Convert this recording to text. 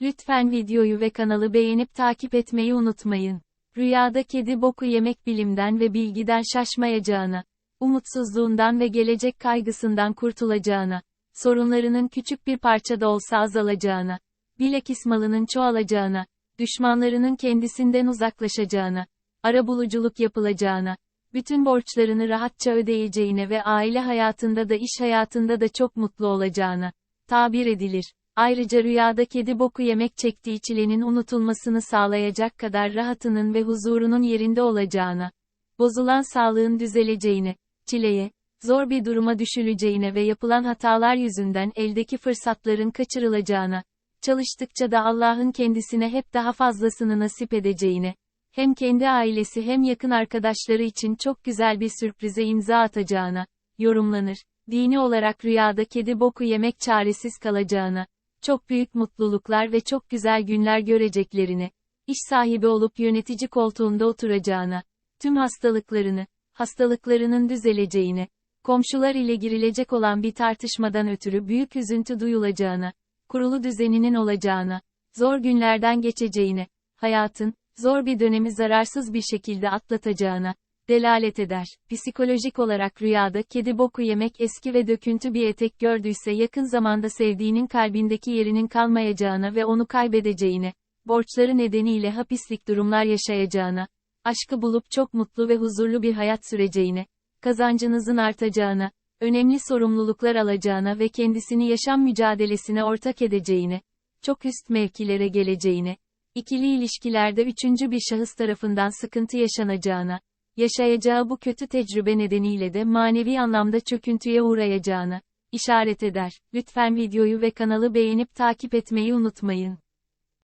Lütfen videoyu ve kanalı beğenip takip etmeyi unutmayın. Rüyada kedi boku yemek bilimden ve bilgiden şaşmayacağına, umutsuzluğundan ve gelecek kaygısından kurtulacağına, sorunlarının küçük bir parçada olsa azalacağına, bilakis malının çoğalacağına, düşmanlarının kendisinden uzaklaşacağına, arabuluculuk yapılacağına, bütün borçlarını rahatça ödeyeceğine ve aile hayatında da iş hayatında da çok mutlu olacağına tabir edilir. Ayrıca rüyada kedi boku yemek çektiği çilenin unutulmasını sağlayacak kadar rahatının ve huzurunun yerinde olacağına, bozulan sağlığın düzeleceğine, çileye, zor bir duruma düşüleceğine ve yapılan hatalar yüzünden eldeki fırsatların kaçırılacağına, çalıştıkça da Allah'ın kendisine hep daha fazlasını nasip edeceğine, hem kendi ailesi hem yakın arkadaşları için çok güzel bir sürprize imza atacağına, yorumlanır. Dini olarak rüyada kedi boku yemek çaresiz kalacağına, çok büyük mutluluklar ve çok güzel günler göreceklerini, iş sahibi olup yönetici koltuğunda oturacağına, tüm hastalıklarını, hastalıklarının düzeleceğine, komşular ile girilecek olan bir tartışmadan ötürü büyük üzüntü duyulacağına, kurulu düzeninin olacağına, zor günlerden geçeceğine, hayatın, zor bir dönemi zararsız bir şekilde atlatacağına, delalet eder. Psikolojik olarak rüyada kedi boku yemek eski ve döküntü bir etek gördüyse yakın zamanda sevdiğinin kalbindeki yerinin kalmayacağına ve onu kaybedeceğine, borçları nedeniyle hapislik durumlar yaşayacağına, aşkı bulup çok mutlu ve huzurlu bir hayat süreceğine, kazancınızın artacağına, önemli sorumluluklar alacağına ve kendisini yaşam mücadelesine ortak edeceğine, çok üst mevkilere geleceğine, ikili ilişkilerde üçüncü bir şahıs tarafından sıkıntı yaşanacağına, yaşayacağı bu kötü tecrübe nedeniyle de manevi anlamda çöküntüye uğrayacağını işaret eder. Lütfen videoyu ve kanalı beğenip takip etmeyi unutmayın.